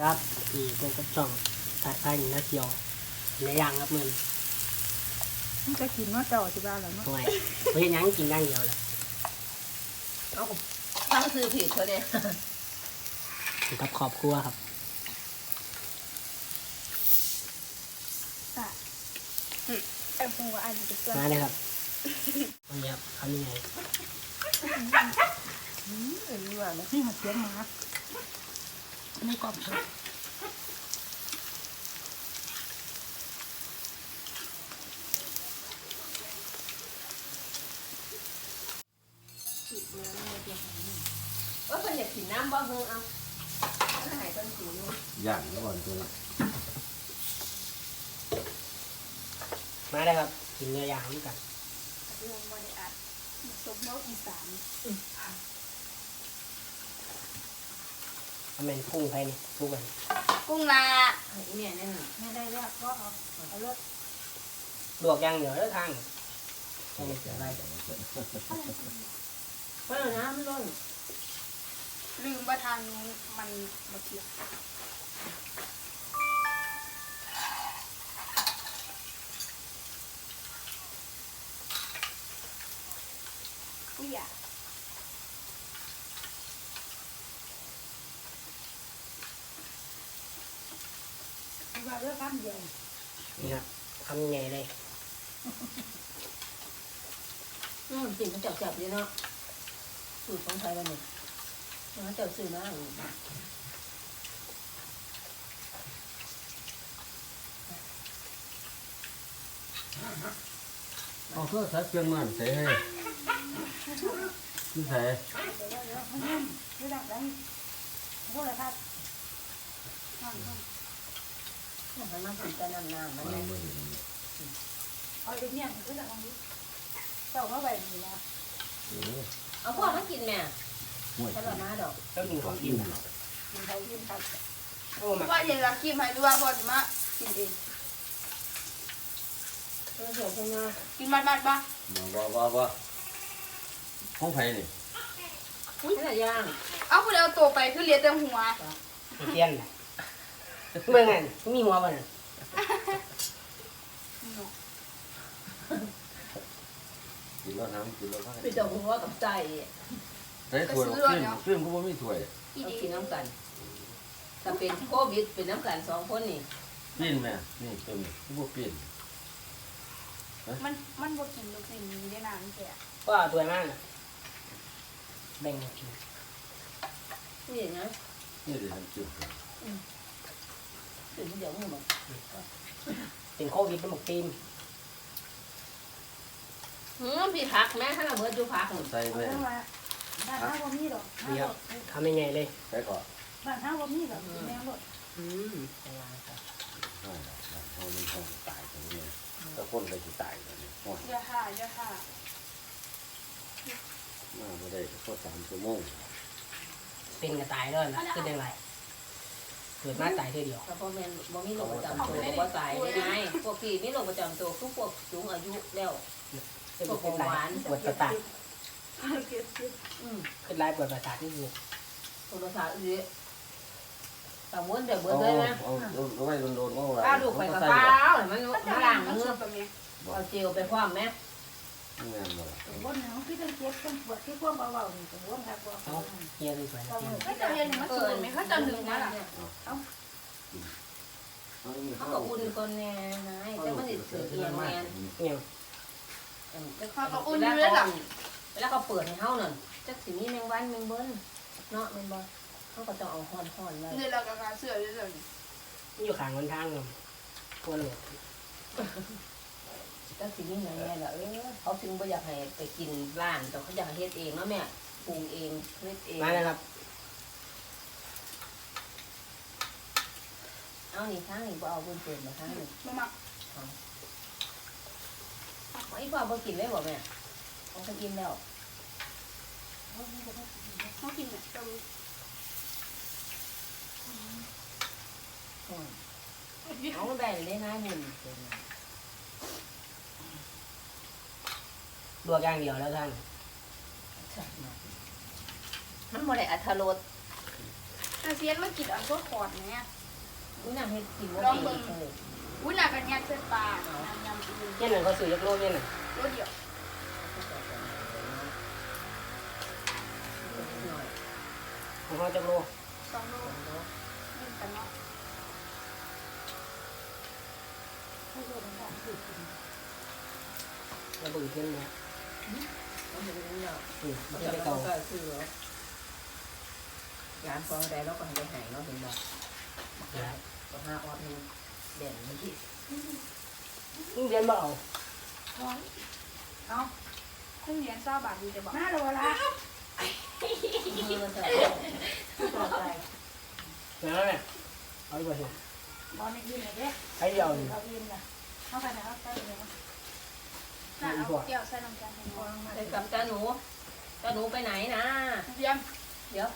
ครับนี่เป็นกระจ่องสายไฟหนึ่งนาเทียวเนื้อย่างครับมึงมันจะกินว่าเจ้าที่บ้านแล้วเนาะห่วยเฮ้ยยังกินอย่างเดียวเลยเอาตั้งซื้อผิดเขาเนี่ยอยู่กับครอบครัวครับไอ้ปูว่าอันนี้เป็นส่วนมาเลยครับวันนี้ครับทำยังไงอืมเออว่าแล้วนี่หัดเสียงหมา ไม่กรอบเลยว่าคนอยากกินน้ำบ่เฮงเอาถ้าหายคนกินอยู่ย่างก่อนตัวนี้มาเลยครับกินเนื้อย่างด้วยกันเรื่องบริอัดสมมติอีสาน ทำเป็นพุ่งไปนี่พุ่งกันกุ้งลาไอ้เนี่ยนั่นน่ะไม่ได้แล้วก็เอาเอารถลวกอย่างเดียวแล้วทางใช่เสียอะไรเพราะเอาน้ำมันร้อนลืมว่าทางนู้นมันมาเกี่ยวอุ้ยอะ ว่าเรื่องข้ามเดียวนี่ครับทำยังไงเลยอืมกินมันจับๆเลยเนาะสูตรของไทยวันนี้มันจับซื้อมาอืมเอาเพื่อสัตว์เชียงมันใส่ให้ที่ใส่เดี๋ยวเดี๋ยวมันยุ่งไม่ได้แล้วพวกอะไรครับนั่งนั่ง มันมากินแต่น้ำน้ำมันมาเนี่ยเมื่อเห็นเอาเดี๋ยวเนี่ยมันก็จะลองดูเจ้ามาแบบนี้นะโอ้เอาพ่อมากินแม่ห่วยใช่หรอนะดอกแล้วกินของกินนะมันเขายืนครับโอ้มาว่าเย็นละกินให้ดูว่าพอจะมากินเองเออเดี๋ยวพวกนี้กินมันมันปะมาว่าว่าว่าห้องไผ่นี่ให้แต่ย่างเอาคุณเอาตัวไปคือเลี้ยงแต่หัวเตี้ยนนะ เมื่อไงมีหัวมันกินแล้วน้ำกินแล้วก็ไปดอกหัวกับใจใส่ถ้วยขึ้นขึ้นก็ไม่มีถ้วยอีเอาดีกินน้ำกัน ถ้าเป็นโควิดเป็นน้ำกันสองคนนี่ปีนแม่นี่ตัวนี้พวกปีนมันมันบดกินลูกสิ่งนี้ได้นานแก่ก็เอาตัวมากนะแบ่งกันกินนี่นะนี่เดี๋ยวทำจิ้มถึง เป็นโควิดเป็นหมกตีนหืมพี่พักแม่ถ้าเราเมื่อดูพักใส่เอาแม่เรื่องว่าบ้านห้าบ่มีหรอกนี่ครับ ทำยังไงเลยใส่ก่อนบ้านห้าบ่มีหรอกแม่หมดอืมเป็นไงครับห้องห้องมันห้องตายตรงนี้ถ้าคนไปจะตายตรงนี้ห้องอย่าห่าอย่าห่ามาไม่ได้ก็สามชั่วโมงเป็นกระตายด้วยนะคือยังไง เกิดมาตายเท่เดียวแต่พอแม่นบ่มีโรคประจำตัวบ่ตายได้ไงพวกที่มีโรคประจำตัวคือพวกสูงอายุแล้วเป็นพวกเป็นเบาไรหวานปวดประสาทเก็บเก็บอืมขึ้นไรปวดประสาทที่สุดโทรศัพท์อีกแต่ม้วนเดี๋ยวเบิดเอาเลยนะเอาเอาไว้โดนๆว่าอะไรป้าลูกไปกับป้าเห็นมันก็จะมาล้าล้างงมันมืสุอดกับแม่เอาเจลไปคว้าแม่ งานบ่บนหนังพี่ต้องเก็บต้องปวดที่พวกเบาๆนี่ก็บ่ครับบ่เขาเฮียสวยๆนะเขาจะเรียนมันสุดไหมเขาจะหนึ่งมาล่ะเอาอีกเขาก็อุ่นคนแน่นายแต่มันสิถือเอียงแน่เนี่ยเวลาเขาเวลาเขาเปิดให้เฮานั่นจักสิมีแมงวันแมงเบิ้นเนาะแม่นบ่เขาก็ต้องเอาฮ้อนๆไว้นี่เราก็การเสื้อเรื่อยมันอยู่ข้างคนทางเลยพวกเราจักสิมีแม่ล่ะเออเขาถึงบ่อยากให้ไปกินร้านแต่เขาอยากให้เฮ็ดเองเนาะแม่ปรุงเองเฮ็ดเองมาเลยครับเอานี่ทางนี่บ่เอาเพิ่นเปิดมาทางนี่ๆมามักไอ้พ่อบ่กินเลยบ่แม่เอาไปกินแล้วเขากินเนี่ยจะอืมเอาได้เลยนะหุ่นเป็นไง ลวกอย่างเดียวแล้วท่านชัดมากมันบ่ได้อัตรรสจะอาเซียนมากินอันตัวขอดเนี่ยอุ้ยนางเฮ็ดกินว่าลองดีเบิ่งเอออุ้ยหนักกันแยกเส้นปลาน้ำยำอีเย็นหนึ่งเขาซื้อยักโลเย็นหนึ่งตัวเดียวหน่อยของเขาจักโลสองโลนึ่งกันเนาะแล้วบึ้งขึ้นมาเอาไปเรื่อย อืมๆมันจะจะไปได้เก่าเก่าก็คือว่าร้านฟองใดเราก็ให้ไปหายเนาะเห็นบ่แล้วก็ห้าออดนึงเด่นมันที่มึงเรียนบ่เอาเอาเพิ่งเรียนเศร้าบาทดีจะบอกมาเลยละมือมันจะต่อใจแล้วเนี่ยเอาไปสิบอลไม่กินเลยเด้ให้เดียวนี่เรากินนะเข้าไปนะเข้าไปเลย น่าเอาเกี่ยวใส่น้ำตาลให้หน่อยไปกับจ้าหนูจ้าหนูไปไหนนะ เยี่ยมเดี๋ยว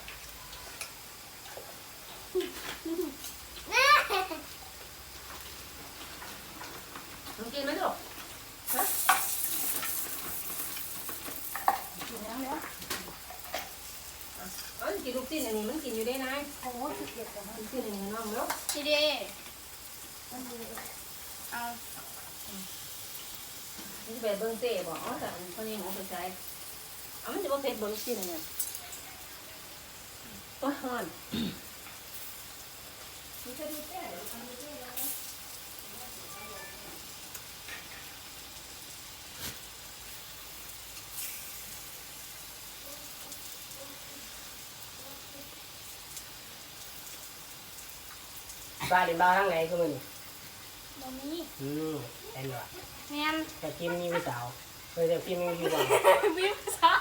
มึงกินไหมลูกกินแล้วแล้วเอ้ยกินลูกชิ้นอันนี้มันกินอยู่ได้นายโอ้โหสุดเด็ดเลยนะลูกชิ้นอันนี้น้องเนาะ ทีเดเอา มันจะไปเบิ้งเต้บอกอ๋อแต่คนนี้หนูสนใจอ๋อมันจะว่าเผ็ดเบิ้งชิ้นอันนี้โอ้ยฮอนมันจะดูเต้เหรอมันดูเต้เหรอบ้านในบ้านข้างไหนก็มึง บะหมี่อืมแอนว่ะแมนแต่กิมมีผู้สาวเคยแต่กิมมีผู้บ่าววิวซะ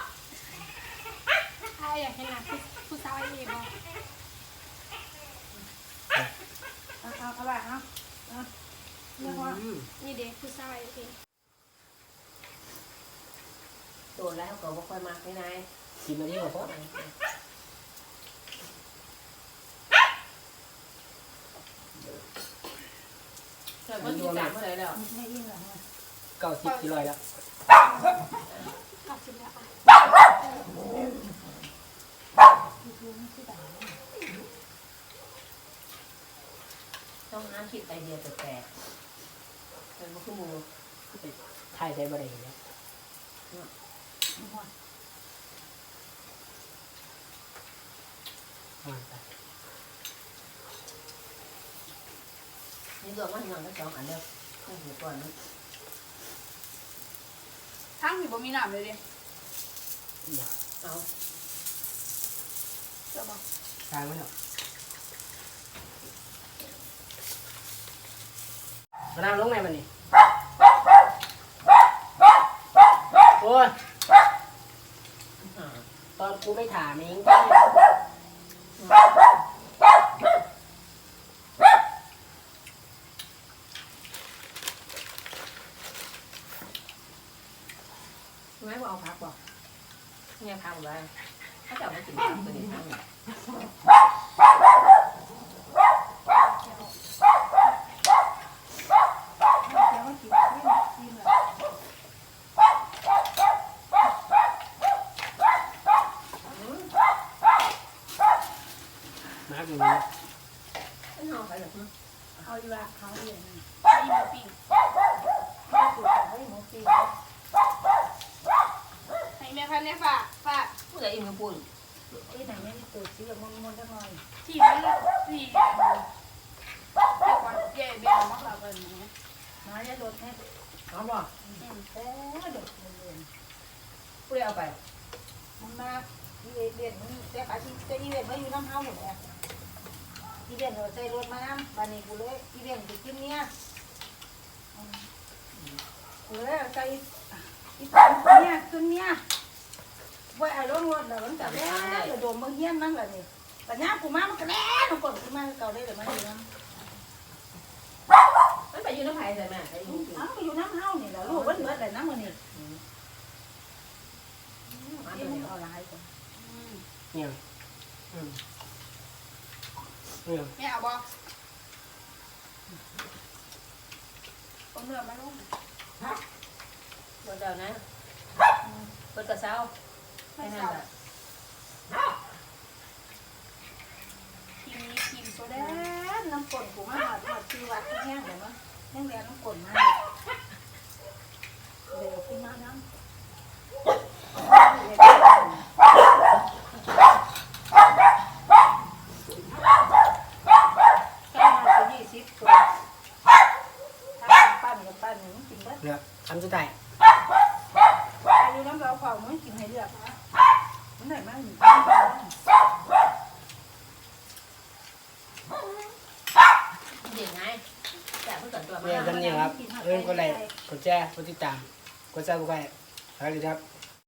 ใครอยากเห็นหน้าผู้ผู้สาวไอ้นี่บ่เอาเอาเอาไปเอาเอาเรียกว่าอืมนี่เด็กผู้สาวไอ้นี่โดนแล้วก็บ่ค่อยมักนี่นายสิบนาทีกว่าพอ แต่ว่าที่จ่ายเมื่อไหร่แล้วไม่ยิ่งหรอกเก้าสิบกี่ร้อยแล้วกลับสิบแล้วอะต้องหาคิดไอเดียแปลกๆเป็นบ่คือหมู่ถ่ายใช้บ่ได้อยู่แล้วอ่าไป นี่ตัวมันหนังก็สองอันเดียวต้องหูก่อนนะทั้งที่บ่มีน้ำเลยดิอย่าเอาเจ้าบ่กลางไว้เถอะมานาวลงไหนมันนี่โอ้ยหาตอนกูไม่ถามเอง คุณแม่บอกเอาพักบอกเนี่ยพักไว้ถ้าจะเอาไปกินพักตัวนี้พัก พันธุ์เนี่ยฝากฝากผู้ใดอิ่มกระปุ่นไอ้ไหนไม่มีตูดสีมันมันจะงอยที่มันที่เดี๋ยวก่อนเย่เบี้ยมาฝากเพิ่นนะน้อยจะโดนแค่เอาบ่แต่เด็กเรียนผู้ใดเอาไปมันมาอีเวนต์มันแต่ขาชีแต่อีเวนต์มาอยู่น้ำเฮาหมดเลยอีเวนต์เราใส่รถมาน้ำบานี้กูเลยอีเวนต์ไปกินเนี่ยกูเลยใส่อีปันเนี่ยขึ้นเนี่ย ว่าไอ้รถรถแล้วมันจะแล่จะโดนมึงเฮี้ยนนั่งเลยนี่ปัญญากูมามันก็แล่มันกดขึ้นมาเก่าได้เลยมันอยู่น้ำมันไปอยู่น้ำไผ่ใช่ไหมไปอยู่กินอ้าวอยู่น้ำเฮานี่แหละลูกมันเบิดเลยน้ำมันนี่มาเอ็ตัวมเดียวเอาหลายคนอืมเนี่ยอืมเนี่ยแม่เอาบ่เอาเนื้อมาลงเบิดเดียวนะเบิดกระเซ้า ไม่แค่นั้เศร้านแหละทีตัวแดน้ำกลนกูมาหอดหอดชีวัดที่แห้งเลยมั้งแห้งแดงน้ำกลนมาเดี๋ยวกินมาน้ำแค่มาตัวยี่สิบตัวถ้าปั้นกับปั้นหนึ่งกินเบิดเนี่ยคำสุดท้ายอายุน้ำเราเผามันกินให้เลือกนะ มันไหนมั่งอยู่บ้านเด็กไงแต่เพิ่งเกิดตัวมาเนี่ยจำเนี่ยครับเรื่องกดไลค์กดแชร์กดติดตามกดซับสไครต์สวัสดีครับ